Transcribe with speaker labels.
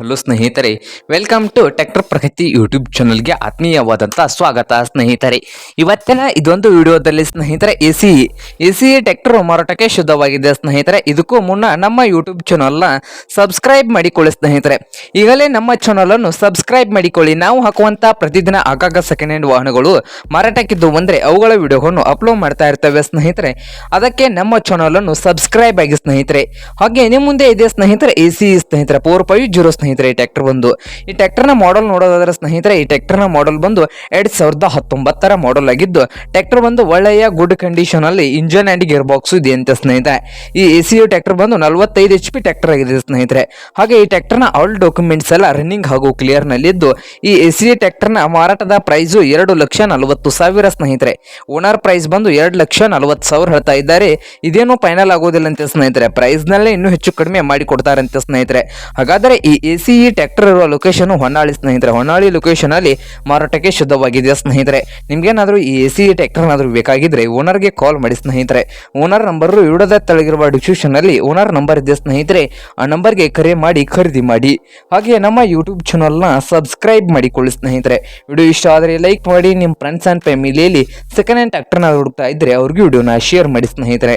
Speaker 1: Hello ಸ್ನೇಹಿತರೆ welcome to tractor Pragati YouTube ಚಾನಲ್ಗೆ ಆತ್ಮೀಯವಾದಂಥ ಸ್ವಾಗತ ಸ್ನೇಹಿತರೆ. ಇವತ್ತಿನ ಇದೊಂದು ವಿಡಿಯೋದಲ್ಲಿ ಸ್ನೇಹಿತರೆ A C A C tractor ಮಾರಾಟಕ್ಕೆ ಶುದ್ಧವಾಗಿದೆ ಸ್ನೇಹಿತರೆ. ಇದಕ್ಕೂ ಮುನ್ನ ನಮ್ಮ ಯೂಟ್ಯೂಬ್ ಚಾನಲ್ನ ಸಬ್ಸ್ಕ್ರೈಬ್ ಮಾಡಿಕೊಳ್ಳಿ ಸ್ನೇಹಿತರೆ. ಈಗಲೇ ನಮ್ಮ ಚಾನಲನ್ನು ಸಬ್ಸ್ಕ್ರೈಬ್ ಮಾಡಿಕೊಳ್ಳಿ. ನಾವು ಹಾಕುವಂಥ ಪ್ರತಿದಿನ ಆಗಾಗ ಸೆಕೆಂಡ್ ಹ್ಯಾಂಡ್ ವಾಹನಗಳು ಮಾರಾಟಕ್ಕಿದ್ದು ಅಂದರೆ ಅವುಗಳ ವಿಡಿಯೋಗಳನ್ನು ಅಪ್ಲೋಡ್ ಮಾಡ್ತಾ ಇರ್ತವೆ ಸ್ನೇಹಿತರೆ. ಅದಕ್ಕೆ ನಮ್ಮ ಚಾನಲನ್ನು ಸಬ್ಸ್ಕ್ರೈಬ್ ಆಗಿ ಸ್ನೇಹಿತರೆ. ಹಾಗೆ ನಿಮ್ಮ ಮುಂದೆ ಇದೆ ಸ್ನೇಹಿತರೆ ಎ ಸಿ ಸ್ನೇಹಿತರೆ ಫೋರ್ ಫೈವ್ ಜೀರೋ ಸ್ನೇಹಿತರೆ, ಈ ಟ್ರ್ಯಾಕ್ಟರ್ ಬಂದು, ಈ ಟ್ಯಾಕ್ಟರ್ನ ಮಾಡಲ್ ನೋಡೋದಾದ್ರೆ ಸ್ನೇಹಿತರೆ, ಈ ಟ್ಯಾಕ್ಟರ್ನ ಮಾಡಲ್ ಬಂದು ಎರಡ್ ಸಾವಿರದ ಹತ್ತೊಂಬತ್ತರ ಮಾಡಲ್ ಆಗಿದ್ದು ಟ್ರ್ಯಾಕ್ಟರ್ ಬಂದು ಒಳ್ಳೆಯ ಗುಡ್ ಕಂಡೀಷನ್ ಅಲ್ಲಿ ಇಂಜನ್ ಅಂಡ್ ಗೇರ್ ಬಾಕ್ಸ್ ಇದೆ ಅಂತ ಸ್ನೇಹಿತರೆ. ಈ ಎ ಸಿ ಟ್ರ್ಯಾಕ್ಟರ್ ಬಂದು ನಲವತ್ತೈದು ಎಚ್ ಪಿ ಟ್ರ್ಯಾಕ್ಟರ್ ಆಗಿದೆ ಸ್ನೇಹಿತರೆ. ಹಾಗೆ ಈ ಟ್ಯಾಕ್ಟರ್ನ ಆಲ್ ಡಾಕ್ಯುಮೆಂಟ್ಸ್ ಎಲ್ಲ ರನ್ನಿಂಗ್ ಹಾಗೂ ಕ್ಲಿಯರ್ ನಲ್ಲಿದ್ದು, ಈ ಎ ಸಿ ಟ್ಯಾಕ್ಟರ್ನ ಮಾರಾಟದ ಪ್ರೈಸು ಎರಡು ಲಕ್ಷ ನಲವತ್ತು ಸಾವಿರ ಸ್ನೇಹಿತರೆ. ಓನರ್ ಪ್ರೈಸ್ ಬಂದು ಎರಡು ಲಕ್ಷ ನಲವತ್ತು ಸಾವಿರ ಹೇಳ್ತಾ ಇದ್ದಾರೆ. ಇದೇನು ಫೈನಲ್ ಆಗೋದಿಲ್ಲ ಅಂತ ಸ್ನೇಹಿತರೆ. ಪ್ರೈಸ್ ನಲ್ಲೇ ಇನ್ನೂ ಹೆಚ್ಚು ಕಡಿಮೆ ಮಾಡಿ ಕೊಡ್ತಾರಂತೆ ಸ್ನೇಹಿತರೆ. ಹಾಗಾದರೆ ಈ ಎ ಸಿ ಇ ಟ್ರ್ಯಾಕ್ಟರ್ ಇರುವ ಲೊಕೇಶನ್ ಹೊನ್ನಾಳಿ ಸ್ನೇಹಿತರೆ. ಹೊನ್ನಾಳಿ ಲೊಕೇಶನ್ ಅಲ್ಲಿ ಮಾರಾಟಕ್ಕೆ ಶುದ್ಧವಾಗಿದೆ ಸ್ನೇಹಿತರೆ? ನಿಮ್ಗೇನಾದ್ರೂ ಈ ಎ ಸಿ ಇ ಟ್ರ್ಯಾಕ್ಟರ್ನಾದ್ರೂ ಬೇಕಾಗಿದ್ರೆ ಓನರ್ಗೆ ಕಾಲ್ ಮಾಡಿ ಸ್ನೇಹಿತರೆ. ಓನರ್ ನಂಬರ್ ವಿಡಿಯೋದ ತೆಳಗಿರುವ ಡಿಸ್ಕ್ರಿಪ್ಷನ್ ಅಲ್ಲಿ ಓನರ್ ನಂಬರ್ ಇದೆ ಸ್ನೇಹಿತರೆ. ಆ ನಂಬರ್ಗೆ ಕರೆ ಮಾಡಿ ಖರೀದಿ ಮಾಡಿ. ಹಾಗೆ ನಮ್ಮ ಯೂಟ್ಯೂಬ್ ಚಾನಲ್ನ ಸಬ್ಸ್ಕ್ರೈಬ್ ಮಾಡಿಕೊಳ್ಳಿ ಸ್ನೇಹಿತರೆ. ವಿಡಿಯೋ ಇಷ್ಟ ಆದರೆ ಲೈಕ್ ಮಾಡಿ ನಿಮ್ಮ ಫ್ರೆಂಡ್ಸ್ ಆ್ಯಂಡ್ ಫ್ಯಾಮಿಲಿಯಲ್ಲಿ ಸೆಕೆಂಡ್ ಹ್ಯಾಂಡ್ ಟ್ರ್ಯಾಕ್ಟರ್ನ ಹುಡುಕ್ತಾ ಇದ್ದರೆ ಅವ್ರಿಗೆ ವಿಡಿಯೋನ ಶೇರ್ ಮಾಡಿ ಸ್ನೇಹಿತರೆ.